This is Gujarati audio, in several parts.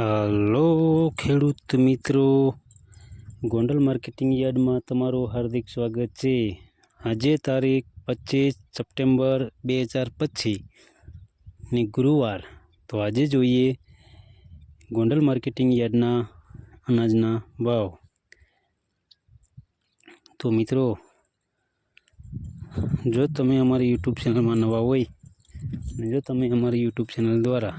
હાલો, ખેડૂત મિત્રો. ગોંડલ માર્કેટિંગ યાર્ડમાં તમારું હાર્દિક સ્વાગત છે. આજે તારીખ પચીસ સપ્ટેમ્બર બે હજાર પચીસની ગુરુવાર. તો આજે જોઈએ ગોંડલ માર્કેટિંગ યાર્ડના અનાજના ભાવ. તો મિત્રો, જો તમે અમારી યુટ્યુબ ચેનલમાં નવા હોય જો તમે અમારી યુટ્યુબ ચેનલ દ્વારા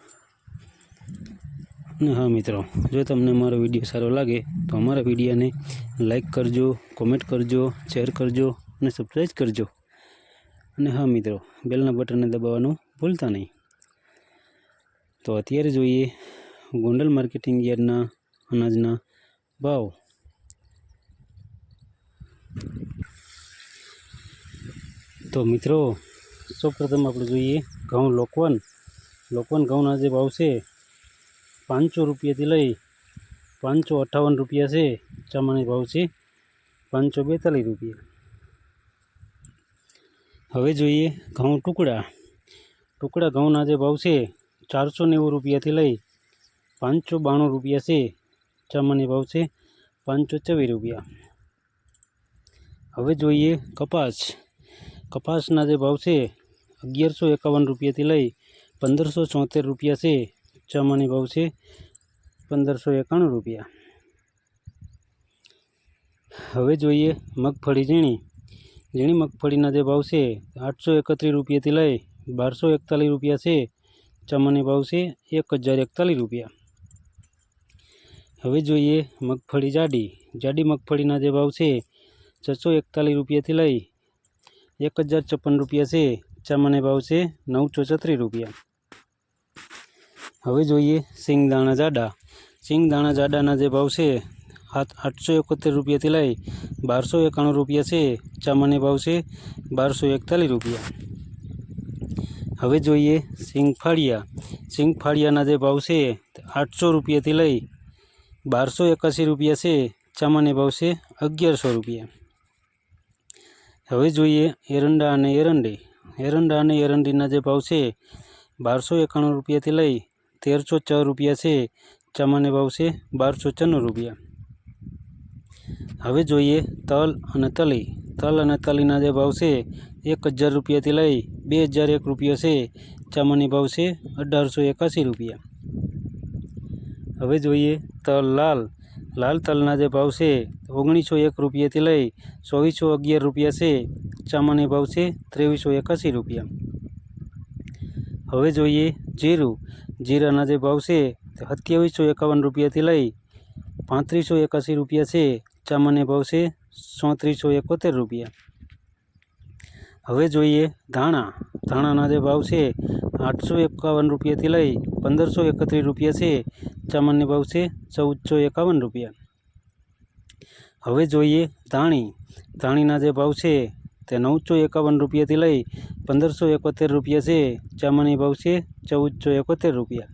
અને હા, મિત્રો. જો તમને મારો વીડિયો સારો લાગે, તો અમારા વિડીયોને લાઈક કરજો કોમેન્ટ કરજો શેર કરજો અને સબસ્ક્રાઈબ કરજો. અને હા, મિત્રો, બેલના બટનને દબાવવાનું ભૂલતા નહીં. તો અત્યારે જોઈએ, ગોંડલ માર્કેટિંગ યાર્ડના અનાજના ભાવ. તો મિત્રો, સૌપ્રથમ આપણે જોઈએ, ઘઉં લોકવન. લોકવન ઘઉંના જે ભાવ છે પાંચસો રૂપિયાથી લઈ પાંચસો અઠ્ઠાવન રૂપિયા છે ચામાની ભાવ છે પાંચસો બેતાલીસ રૂપિયા. હવે જોઈએ ઘઉં ટુકડા. ટુકડા ઘઉંના જે ભાવ છે ચારસો નેવું રૂપિયાથી લઈ પાંચસો બાણું રૂપિયા છે ચામાની ભાવ છે પાંચસો ચોવીસ રૂપિયા. હવે જોઈએ કપાસ. કપાસના જે ભાવ છે અગિયારસો એકાવન રૂપિયાથી લઈ પંદરસો ચોતેર રૂપિયા છે ચામાની ભાવ છે પંદરસો એકાણું રૂપિયા. હવે જોઈએ મગફળી ઝીણી. ઝીણી મગફળીના જે ભાવ છે આઠસો એકત્રીસ રૂપિયાથી લઈ બારસો એકતાલીસ રૂપિયા છે. ચામાની ભાવ છે એક હજાર એકતાલીસ રૂપિયા. હવે જોઈએ મગફળી જાડી. જાડી મગફળીના જે ભાવ છે છસો એકતાલીસ રૂપિયાથી લઈ એક હજાર છપ્પન રૂપિયા છે. ચામાને ભાવ છે નવસો છત્રીસ રૂપિયા. હવે જોઈએ સિંગદાણા જાડા. સિંગદાણા જાડાના જે ભાવ છે આઠ આઠસો એકોતેર રૂપિયાથી લઈ બારસો એકાણું રૂપિયા છે. ચામાને ભાવ છે બારસો એકતાલીસ રૂપિયા. હવે જોઈએ સિંગ ફાળિયા સિંગ ફાળિયાના જે ભાવ છે, આઠસો રૂપિયાથી લઈ બારસો એકાસી રૂપિયા છે. ચામાને ભાવ છે અગિયારસો રૂપિયા. હવે જોઈએ એરંડા અને એરંડી. એરંડા અને એરંડીના જે ભાવ છે, બારસો એકાણું રૂપિયાથી લઈ તેરસો છ રૂપિયા છે, ચામાને ભાવ છે, બારસો છન્નું રૂપિયા. હવે જોઈએ તલ અને તલી. તલ અને તલીના જે ભાવ છે, એક હજાર રૂપિયાથી લઈ બે હજાર એક રૂપિયા છે, ચામાની ભાવ છે, અઢારસો એકાસી રૂપિયા. હવે જોઈએ તલ લાલ. લાલ તલના જે ભાવ છે, ઓગણીસો એક રૂપિયાથી લઈ ચોવીસો અગિયાર રૂપિયા છે, ચામાની ભાવ છે, ત્રેવીસો એકાસી રૂપિયા. હવે જોઈએ જીરું, જીરાના જે ભાવ છે તે સત્યાવીસો એકાવન રૂપિયાથી લઈ પાંત્રીસો એકાસી રૂપિયા છે. ચામનને ભાવ છે ચોત્રીસો એકોતેર રૂપિયા. હવે જોઈએ ધાણા. ધાણાના જે ભાવ છે આઠસો એકાવન રૂપિયાથી લઈ પંદરસો એકત્રીસ રૂપિયા છે. ચામનને ભાવ છે ચૌદસો એકાવન રૂપિયા. હવે જોઈએ ધાણી. ધાણીના જે ભાવ છે તે નવસો એકાવન રૂપિયાથી લઈ પંદરસો એકોતેર રૂપિયા છે ચામાની ભાવ છે, ચૌદસો એકોતેર રૂપિયા.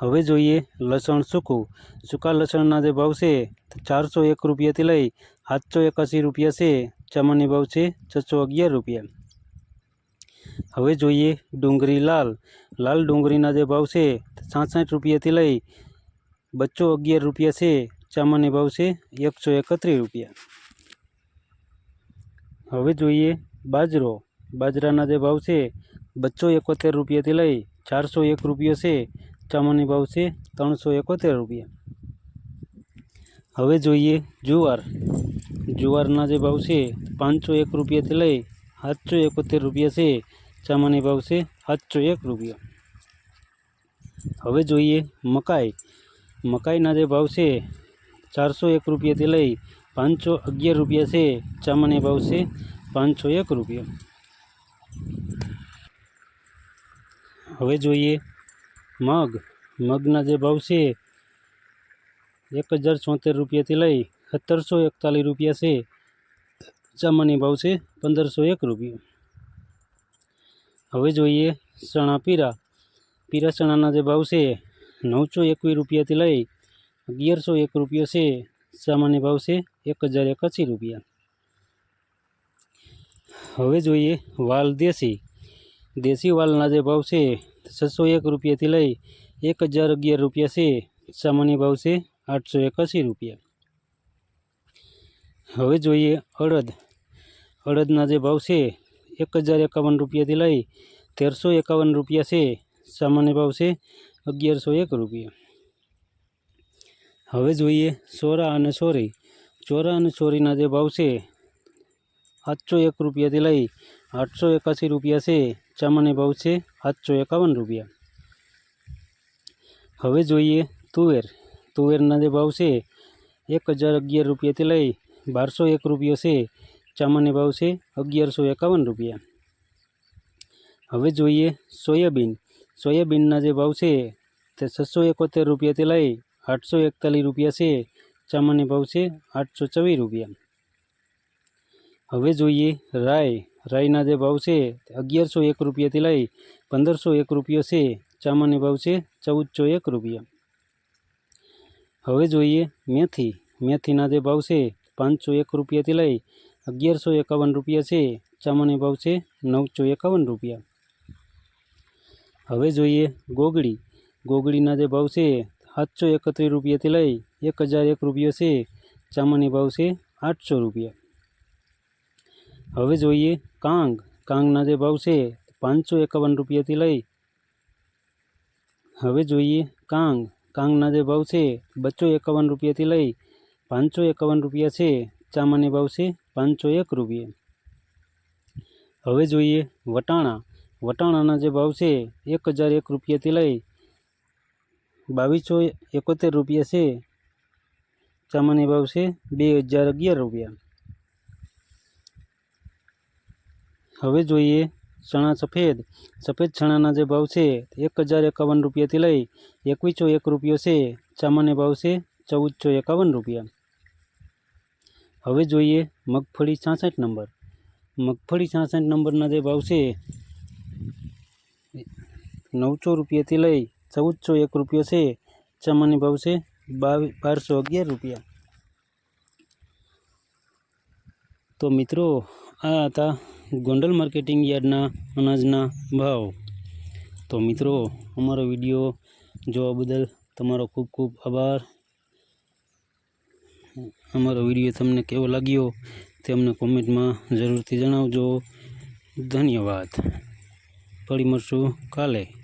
હવે જોઈએ લસણ સૂકું. સૂકા લસણના જે ભાવ છે, તે ચારસો એક રૂપિયાથી લઈ સાતસો એકાસી રૂપિયા છે ચામાની ભાવ છે, છસો અગિયાર રૂપિયા. હવે જોઈએ ડુંગળી લાલ. લાલ ડુંગળીના જે ભાવ છે, તે સાસઠ રૂપિયાથી લઈ બસો અગિયાર રૂપિયા છે ચામાની ભાવ છે, એકસો એકત્રીસ રૂપિયા. હવે જોઈએ બાજરો. બાજરાના જે ભાવ છે બસો એકોતેર રૂપિયાથી લઈ ચારસો એક રૂપિયો છે ચામાની ભાવ છે ત્રણસો એકોતેર રૂપિયા. હવે જોઈએ જુવાર. જુવારના જે ભાવ છે, પાંચસો એક રૂપિયાથી લઈ સાતસો એકોતેર રૂપિયા છે ચામાની ભાવ છે સાતસો એક રૂપિયા. હવે જોઈએ મકાઈ. મકાઈના જે ભાવ છે, ચારસો એક રૂપિયાથી લઈ પાંચસો અગિયાર રૂપિયા છે, ચામાની ભાવ છે, પાંચસો એક રૂપિયા. હવે જોઈએ મગ. મગના જે ભાવ છે, એક હજાર છોતેર રૂપિયાથી લઈ સત્તરસો એકતાલીસ રૂપિયા છે સામાન્ય ભાવ છે, પંદરસો એક રૂપિયા. હવે જોઈએ ચણા પીરા. પીરા ચણાના જે ભાવ છે, નવસો એકવીસ રૂપિયાથી લઈ અગિયારસો એક રૂપિયો છે સામાન્ય ભાવ છે એક હજાર એકાસી રૂપિયા. હવે જોઈએ વાલ દેશી. દેશી વાલના જે ભાવ છે છસો એક રૂપિયાથી લઈ એક હજાર અગિયાર રૂપિયા છે. સામાન્ય ભાવ છે આઠસો એકાસી રૂપિયા. હવે જોઈએ અડદ. અડદના જે ભાવ છે એક હજાર એકાવન રૂપિયાથી લઈ તેરસો એકાવન રૂપિયા છે. સામાન્ય ભાવ છે અગિયારસો એક રૂપિયા. હવે જોઈએ સોરા અને સોરી. ચોરા અને ચોરીના જે ભાવ છે, સાતસો એક રૂપિયાથી લઈ આઠસો એકાસી રૂપિયા છે. ચામાને ભાવ છે સાતસો એકાવન રૂપિયા. હવે જોઈએ તુવેર. તુવેરના જે ભાવ છે, એક હજાર અગિયાર રૂપિયાથી લઈ બારસો એક રૂપિયો છે. ચામાને ભાવ છે અગિયારસો એકાવન રૂપિયા. હવે જોઈએ સોયાબીન. સોયાબીનના જે ભાવ છે, તે છસો એકોતેર રૂપિયાથી લઈ આઠસો એકતાલીસ રૂપિયા છે સામાન્ય ભાવ છે આઠસો ચોવીસ રૂપિયા. હવે જોઈએ રાય. રાઈના જે ભાવ છે અગિયારસો એક રૂપિયાથી લઈ પંદરસો એક રૂપિયો છે સામાન્ય ભાવ છે ચૌદસો એક રૂપિયા. હવે જોઈએ મેથી. મેથીના જે ભાવ છે પાંચસો એક રૂપિયાથી લઈ અગિયારસો એકાવન રૂપિયા છે સામાન્ય ભાવ છે નવસો એકાવન રૂપિયા. હવે જોઈએ ગોગડી. ગોગળીના જે ભાવ છે સાતસો એકત્રીસ રૂપિયાથી લઈ એક હજાર એક રૂપિયો છે ચામાની ભાવ છે આઠસો રૂપિયા. હવે જોઈએ કાંગ. કાંગના જે ભાવ છે, પાંચસો એકાવન રૂપિયાથી લઈ હવે જોઈએ કાંગ. કાંગના જે ભાવ છે, બસો એકાવન રૂપિયાથી લઈ પાંચસો એકાવન રૂપિયા છે ચામાની ભાવ છે પાંચસો એક રૂપિયા. હવે જોઈએ વટાણા. વટાણાના જે ભાવ છે, એક હજાર એક રૂપિયાથી લઈ બાવીસો એકોતેર રૂપિયા છે સામાન્ય ભાવ છે બે હજાર અગિયાર રૂપિયા હવે જોઈએ ચણા સફેદ સફેદ ચણાના જે ભાવ છે એક હજાર એકાવન રૂપિયાથી લઈ એકવીસો એક રૂપિયો છે સામાન્ય ભાવ છે ચૌદસો એકાવન રૂપિયા હવે જોઈએ મગફળી છાસઠ નંબર મગફળી છાસઠ નંબરના જે ભાવ છે નવસો રૂપિયાથી લઈ ચૌદસો એક રૂપિયો છે. સામાન્ય ભાવ છે બાવીસ બારસો અગિયાર રૂપિયા. તો મિત્રો, આ હતા ગોંડલ માર્કેટિંગ યાર્ડના અનાજના ભાવ. તો મિત્રો, અમારો વીડિયો જોવા બદલ તમારો ખૂબ ખૂબ આભાર. અમારો વીડિયો તમને કેવો લાગ્યો તે અમને કોમેન્ટમાં જરૂરથી જણાવજો. ધન્યવાદ. ફરી મળશું કાલે.